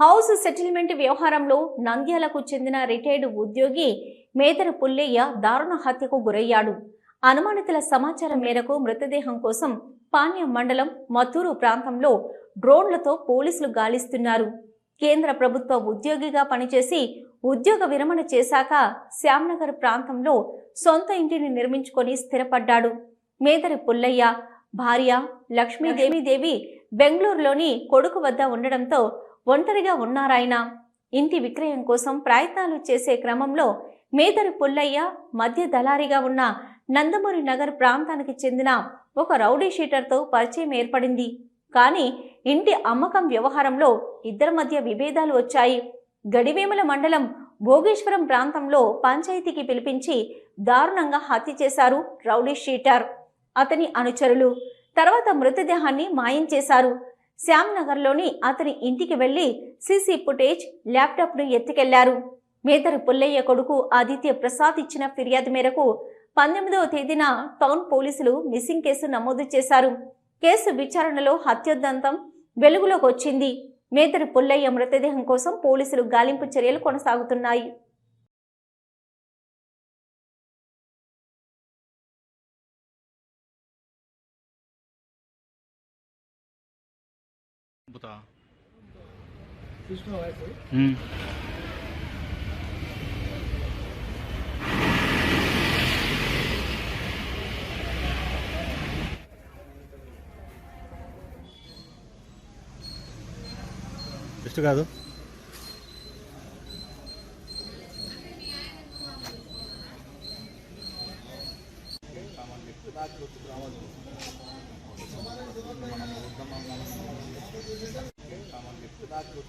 House settlement వ్యవహారంలో నంద్యాలకు చెందిన రిటైర్డ్ ఉద్యోగి మేదర పుల్లయ్య దారుణ హత్యకు గురయ్యాడు. అనుమానితుల సమాచారం మేరకు మృతదేహం కోసం పాణ్యం మండలం మత్తూరు ప్రాంతంలో డ్రోన్లతో పోలీసులు గాలిస్తున్నారు. కేంద్ర ప్రభుత్వ ఉద్యోగిగా పనిచేసి ఉద్యోగ విరమణ చేశాక శ్యామ్నగర్ ప్రాంతంలో సొంత ఇంటిని నిర్మించుకొని స్థిరపడ్డాడు. మేదరి పుల్లయ్య భార్య లక్ష్మీదేవిదేవి బెంగళూరులోని కొడుకు వద్ద ఉండడంతో ఒంటరిగా ఉన్నారాయన? ఇంటి విక్రయం కోసం ప్రయత్నాలు చేసే క్రమంలో మేదరి పుల్లయ్య మధ్య దళారిగా ఉన్న నందమూరి నగర్ ప్రాంతానికి చెందిన ఒక రౌడీ షీటర్తో పరిచయం ఏర్పడింది. కానీ ఇంటి అమ్మకం వ్యవహారంలో ఇద్దరి మధ్య విభేదాలు వచ్చాయి. గడివేముల మండలం భోగేశ్వరం ప్రాంతంలో పంచాయతీకి పిలిపించి దారుణంగా హత్య చేశారు రౌడీ షీటర్. అతని అనుచరులు తర్వాత మృతదేహాన్ని మాయం చేశారు. శ్యామ్ నగర్లోని అతని ఇంటికి వెళ్ళి సీసీ ఫుటేజ్ ల్యాప్టాప్ను ఎత్తుకెళ్ళారు. మేదరి పుల్లయ్య కొడుకు ఆదిత్య ప్రసాద్ ఇచ్చిన ఫిర్యాదు మేరకు పంతొమ్మిదవ తేదీన టౌన్ పోలీసులు మిస్సింగ్ కేసు నమోదు చేశారు. కేసు విచారణలో హత్యోదంతం వెలుగులోకి వచ్చింది. మేదరు పుల్లయ్య మృతదేహం కోసం పోలీసులు గాలింపు చర్యలు కొనసాగుతున్నాయి. బుతా చూసుకున్న వాయిస్ మ్మ్. బెస్ట్ కాదు